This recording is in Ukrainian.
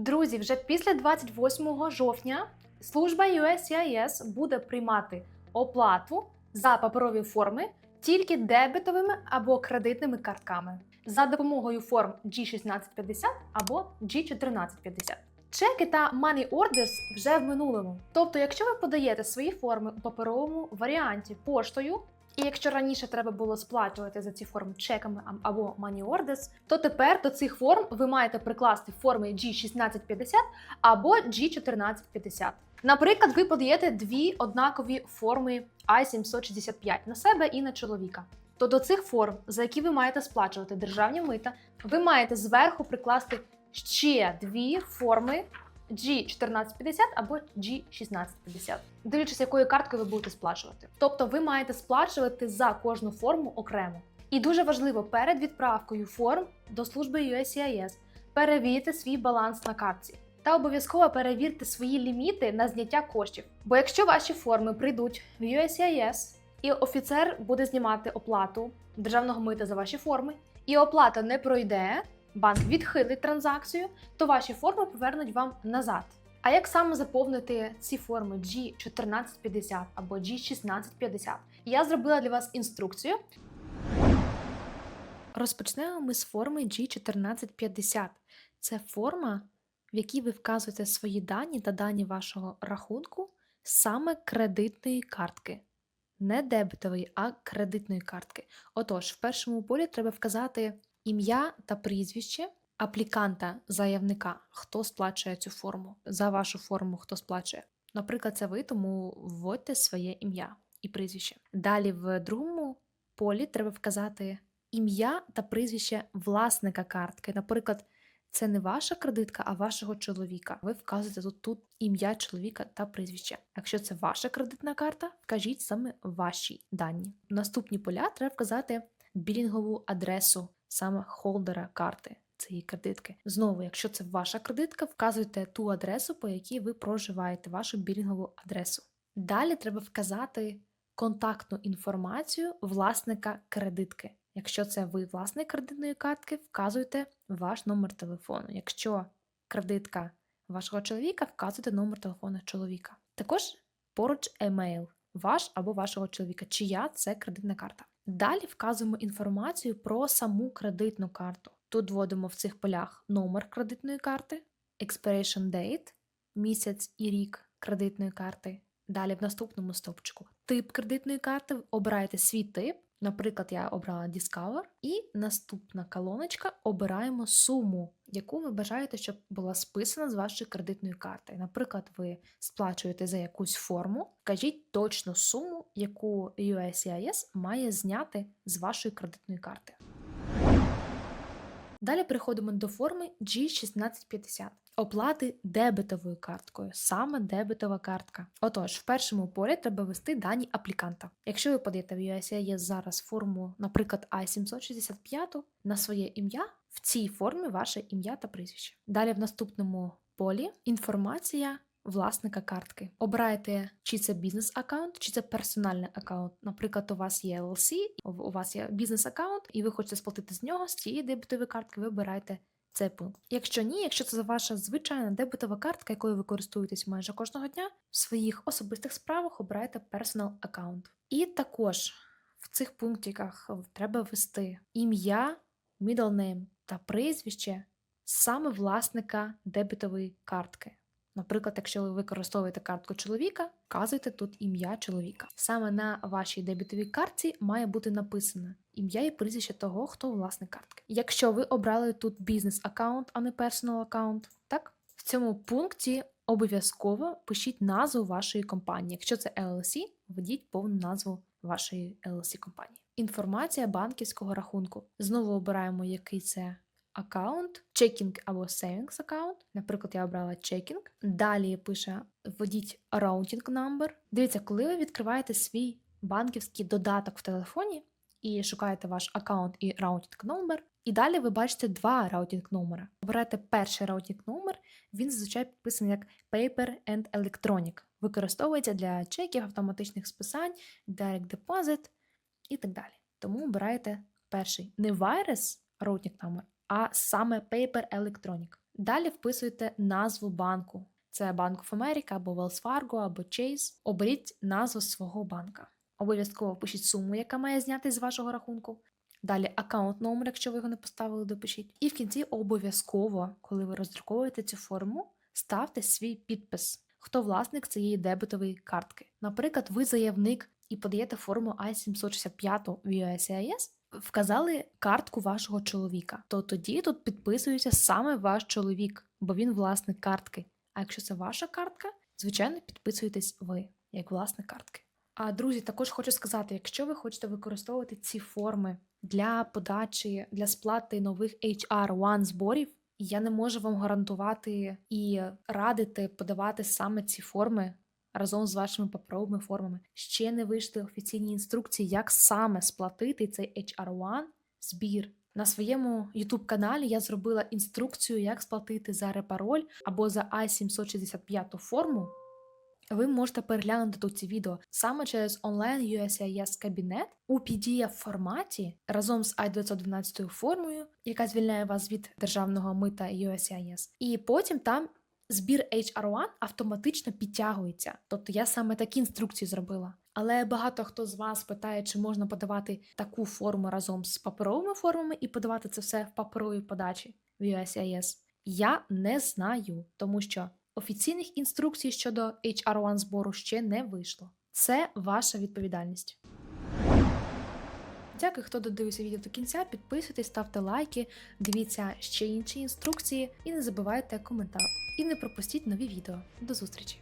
Друзі, вже після 28 жовтня служба USCIS буде приймати оплату за паперові форми тільки дебетовими або кредитними картками за допомогою форм G1650 або G1450. Чеки та money orders вже в минулому. Тобто, якщо ви подаєте свої форми у паперовому варіанті поштою, і якщо раніше треба було сплачувати за ці форми чеками або money orders, то тепер до цих форм ви маєте прикласти форми G1650 або G1450. Наприклад, ви подаєте дві однакові форми I-765 на себе і на чоловіка. То до цих форм, за які ви маєте сплачувати державні мита, ви маєте зверху прикласти ще дві форми G1450 або G1650, дивлячись, якою карткою ви будете сплачувати. Тобто ви маєте сплачувати за кожну форму окремо. І дуже важливо перед відправкою форм до служби USCIS перевірте свій баланс на картці. Та обов'язково перевірте свої ліміти на зняття коштів. Бо якщо ваші форми прийдуть в USCIS, і офіцер буде знімати оплату державного мита за ваші форми, і оплата не пройде, банк відхилить транзакцію, то ваші форми повернуть вам назад. А як саме заповнити ці форми G1450 або G1650? Я зробила для вас інструкцію. Розпочнемо ми з форми G1450. Це форма, в якій ви вказуєте свої дані та дані вашого рахунку саме кредитної картки. Не дебетової, а кредитної картки. Отож, в першому полі треба вказати ім'я та прізвище апліканта, заявника, хто сплачує цю форму. За вашу форму хто сплачує. Наприклад, це ви, тому вводьте своє ім'я і прізвище. Далі в другому полі треба вказати ім'я та прізвище власника картки. Наприклад, це не ваша кредитка, а вашого чоловіка. Ви вказуєте тут, тут ім'я чоловіка та прізвище. Якщо це ваша кредитна карта, вкажіть саме ваші дані. Наступні поля треба вказати білінгову адресу саме холдера карти цієї кредитки. Знову, якщо це ваша кредитка, вказуйте ту адресу, по якій ви проживаєте, вашу білінгову адресу. Далі треба вказати контактну інформацію власника кредитки. Якщо це ви власник кредитної картки, вказуйте ваш номер телефону. Якщо кредитка вашого чоловіка, вказуйте номер телефону чоловіка. Також поруч емейл ваш або вашого чоловіка, чия це кредитна карта. Далі вказуємо інформацію про саму кредитну карту. Тут вводимо в цих полях номер кредитної карти, expiration date, місяць і рік кредитної карти. Далі в наступному стовпчику тип кредитної карти. Обирайте свій тип. Наприклад, я обрала Discover, і наступна колоночка обираємо суму, яку ви бажаєте, щоб була списана з вашої кредитної карти. Наприклад, ви сплачуєте за якусь форму, кажіть точну суму, яку USCIS має зняти з вашої кредитної карти. Далі переходимо до форми G1650. Оплати дебетовою карткою, саме дебетова картка. Отож, в першому полі треба ввести дані апліканта. Якщо ви подаєте в USCIS зараз форму, наприклад, I765 на своє ім'я, в цій формі ваше ім'я та прізвище. Далі в наступному полі інформація власника картки. Обирайте, чи це бізнес-аккаунт, чи це персональний аккаунт. Наприклад, у вас є LLC, у вас є бізнес-аккаунт, і ви хочете сплатити з нього з цієї дебетової картки, ви обираєте цей пункт. Якщо ні, якщо це ваша звичайна дебетова картка, якою ви користуєтесь майже кожного дня, в своїх особистих справах обирайте Personal Account. І також в цих пунктиках треба ввести ім'я, middle name та прізвище саме власника дебетової картки. Наприклад, якщо ви використовуєте картку чоловіка, вказуйте тут ім'я чоловіка. Саме на вашій дебітовій картці має бути написано ім'я і прізвище того, хто власник картки. Якщо ви обрали тут бізнес-аккаунт, а не персонал аккаунт, так в цьому пункті обов'язково пишіть назву вашої компанії. Якщо це LLC, введіть повну назву вашої LLC компанії. Інформація банківського рахунку. Знову обираємо, який це аккаунт, чекінг або savings аккаунт. Наприклад, я обрала чекінг. Далі пише введіть routing number. Дивіться, коли ви відкриваєте свій банківський додаток в телефоні і шукаєте ваш аккаунт і routing number, і далі ви бачите два routing номера. Обирайте перший routing номер, він зазвичай підписаний як Paper and Electronic. Використовується для чеків, автоматичних списань, Direct Deposit і так далі. Тому обираєте перший не Virus routing номер, а саме Paper Electronic. Далі вписуєте назву банку. Це Bank of America або Wells Fargo, або Chase. Оберіть назву свого банка. Обов'язково пишіть суму, яка має знятись з вашого рахунку. Далі аккаунт номер, якщо ви його не поставили, допишіть. І в кінці обов'язково, коли ви роздруковуєте цю форму, ставте свій підпис. Хто власник цієї дебетової картки? Наприклад, ви заявник і подаєте форму I-765 в USCIS, вказали картку вашого чоловіка, то тоді тут підписується саме ваш чоловік, бо він власник картки. А якщо це ваша картка, звичайно, підписуєтесь ви як власник картки. А друзі, також хочу сказати: якщо ви хочете використовувати ці форми для подачі, для сплати нових HR-1 зборів, я не можу вам гарантувати і радити подавати саме ці форми разом з вашими паперовими формами. Ще не вийшли офіційні інструкції, як саме сплатити цей HR1 збір. На своєму youtube каналі я зробила інструкцію, як сплатити за репароль або за I-765 форму. Ви можете переглянути тут ці відео саме через онлайн USIS кабінет у PDF форматі разом з I-912 формою, яка звільняє вас від державного мита USIS. І потім там збір HR1 автоматично підтягується. Тобто я саме такі інструкції зробила. Але багато хто з вас питає, чи можна подавати таку форму разом з паперовими формами і подавати це все в паперовій подачі в USIS. Я не знаю, тому що офіційних інструкцій щодо HR1 збору ще не вийшло. Це ваша відповідальність. Дякую, хто додивився відео до кінця. Підписуйтесь, ставте лайки, дивіться ще інші інструкції і не забувайте коментар. І не пропустіть нові відео. До зустрічі!